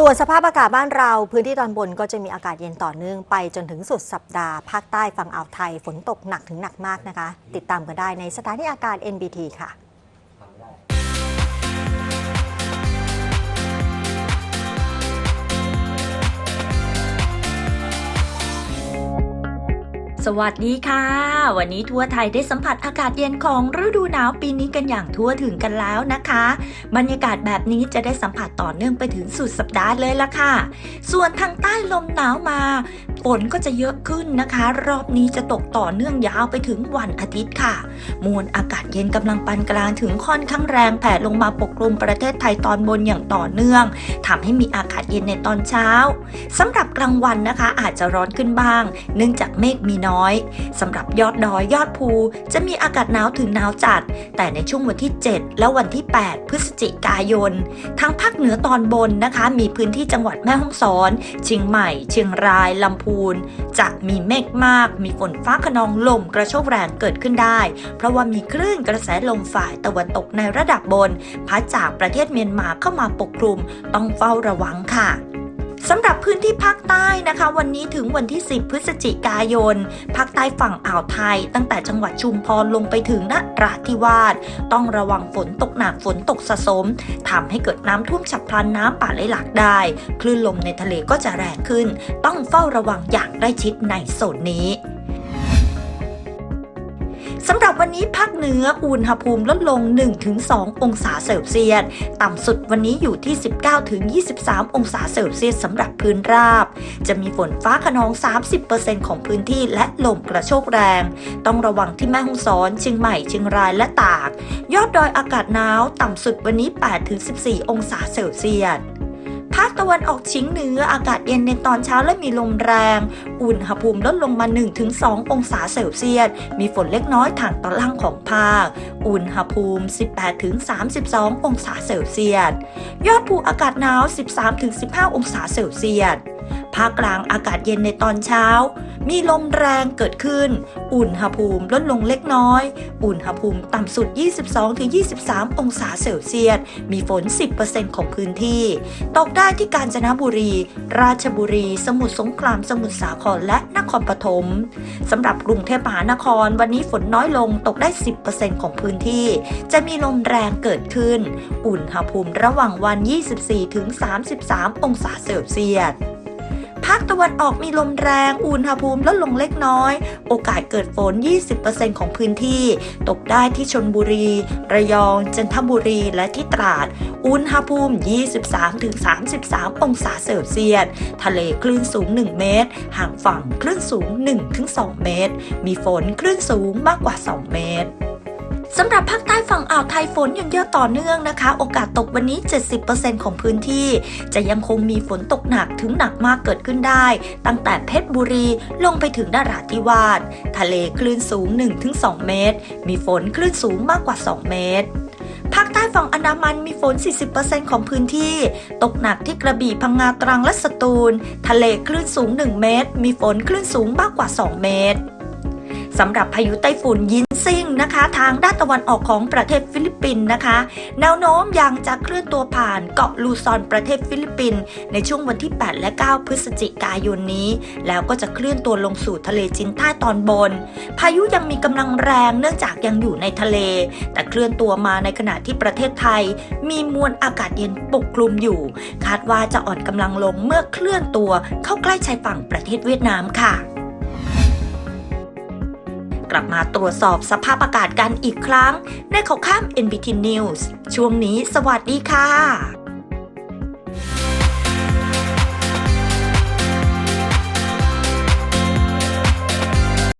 ส่วนสภาพอากาศบ้านเรา พื้นที่ตอนบนก็จะมีอากาศเย็นต่อเนื่องไปจนถึงสุดสัปดาห์ ภาคใต้ฝั่งอ่าวไทยฝนตกหนักถึงหนักมากนะคะ ติดตามกันได้ในสถานีอากาศ NBT ค่ะ สวัสดีค่ะ วันนี้ทั่วไทยได้สัมผัสอากาศเย็นของฤดูหนาวปีนี้กันอย่างทั่วถึงกันแล้วนะคะ บรรยากาศแบบนี้จะได้สัมผัสต่อเนื่องไปถึงสุดสัปดาห์เลยละค่ะ ส่วนทางใต้ลมหนาวมา ฝนก็จะเยอะขึ้นนะคะ รอบนี้จะตกต่อเนื่องยาวไปถึงวันอาทิตย์ค่ะ มวลอากาศเย็นกำลังปานกลางถึงค่อนข้างแรงแผ่ลงมาปกคลุมประเทศไทยตอนบนอย่างต่อเนื่องทำให้มีอากาศเย็นในตอนเช้าสำหรับกลางวันนะคะ อาจจะร้อนขึ้นบ้าง เนื่องจากเมฆมีน้อยสำหรับยอดดอยยอดภู จะมีอากาศหนาวถึงหนาวจัด แต่ในช่วงวันที่ 7 และวันที่ 8 พฤศจิกายนทางภาคเหนือตอนบนนะคะ มีพื้นที่จังหวัดแม่ฮ่องสอนเชียงใหม่ เชียงรายลำพูน จะมีเมฆมาก มีฝนฟ้าขนองลมกระโชกแรงเกิดขึ้นได้ เพราะว่ามีคลื่นกระแสลมฝ่ายตะวันตกในระดับบน พัดจากประเทศเมียนมาเข้ามาปกคลุม ต้องเฝ้าระวังค่ะ สำหรับพื้นที่ภาคใต้นะคะ วันนี้ถึงวันที่ 10 พฤศจิกายน ภาคใต้ฝั่งอ่าวไทย ตั้งแต่จังหวัดชุมพรลงไปถึงนราธิวาสต้องระวังฝนตกหนักฝนตกสะสมทำให้เกิดน้ำท่วมฉับพลันน้ำป่าไหลหลากได้ คลื่นลมในทะเลก็จะแรงขึ้น ต้องเฝ้าระวังอย่างใกล้ชิดในโซนนี้ สำหรับวันนี้ภาคเหนืออุณหภูมิลดลง 1-2 องศาเซลเซียส ต่ำสุดวันนี้อยู่ที่ 19-23 องศาเซลเซียสสำหรับพื้นราบ จะมีฝนฟ้าขนอง 30%ของพื้นที่และลมกระโชกแรง ต้องระวังที่แม่ฮ่องสอนเชียงใหม่เชียงรายและตาก ยอดดอยอากาศหนาว ต่ำสุดวันนี้ 8-14 องศาเซลเซียส ตะวันออกเฉียงเหนืออากาศเย็นในตอนเช้าและมีลมแรง อุณหภูมิลดลงมา 1-2 องศาเซลเซียส มีฝนเล็กน้อยทางตอนล่างของภาค อุณหภูมิ 18-32 องศาเซลเซียส ยอดภูอากาศหนาว 13-15 องศาเซลเซียส ภาคกลางอากาศเย็นในตอนเช้า มีลมแรงเกิดขึ้น อุณหภูมิลดลงเล็กน้อย อุณหภูมิต่ำสุด 22-23 องศาเซลเซียส มีฝน 10%ของพื้นที่ ตกได้ที่กาญจนบุรี ราชบุรี สมุทรสงคราม สมุทรสาคร และนครปฐมสำหรับกรุงเทพมหานคร วันนี้ฝนน้อยลงตกได้ 10%ของพื้นที่ จะมีลมแรงเกิดขึ้น อุณหภูมิระหว่างวัน 24-33 องศาเซลเซียส ภาคตะวันออกมีลมแรง อุณหภูมิลดลงเล็กน้อย โอกาสเกิดฝน 20%ของพื้นที่ ตกได้ที่ชนบุรี ระยอง จันทบุรี และที่ตราด อุณหภูมิ 23-33 องศาเซลเซียส ทะเลคลื่นสูง 1 เมตร ห่างฝั่งคลื่นสูง 1-2 เมตร มีฝนคลื่นสูงมากกว่า 2 เมตร สำหรับภาคใต้ฝั่งอ่าวไทยฝนยังเยอะต่อเนื่องนะคะ โอกาสตกวันนี้ 70%ของพื้นที่ จะยังคงมีฝนตกหนักถึงหนักมากเกิดขึ้นได้ ตั้งแต่เพชรบุรีลงไปถึงนราธิวาสทะเลคลื่นสูง 1-2 เมตร มีฝนคลื่นสูงมากกว่า 2 เมตรภาคใต้ฝั่งอันดามันมีฝน 40%ของพื้นที่ ตกหนักที่กระบี่พังงาตรังและสตูล ทะเลคลื่นสูง 1 เมตร มีฝนคลื่นสูงมากกว่า 2 เมตร สำหรับพายุไต้ฝุ่นยินซิ่งนะคะ ทางด้านตะวันออกของประเทศฟิลิปปินส์นะคะ แนวโน้มยังจะเคลื่อนตัวผ่านเกาะลูซอนประเทศฟิลิปปินส์ในช่วงวันที่ 8 และ 9 พฤศจิกายนนี้ แล้วก็จะเคลื่อนตัวลงสู่ทะเลจีนใต้ตอนบน พายุยังมีกำลังแรงเนื่องจากยังอยู่ในทะเล แต่เคลื่อนตัวมาในขณะที่ประเทศไทย มีมวลอากาศเย็นปกคลุมอยู่ คาดว่าจะอ่อนกำลังลงเมื่อเคลื่อนตัวเข้าใกล้ชายฝั่งประเทศเวียดนามค่ะ กลับมาตรวจสอบสภาพอากาศกันอีกครั้ง ในข่าวข้าม NBT News ช่วงนี้สวัสดีค่ะ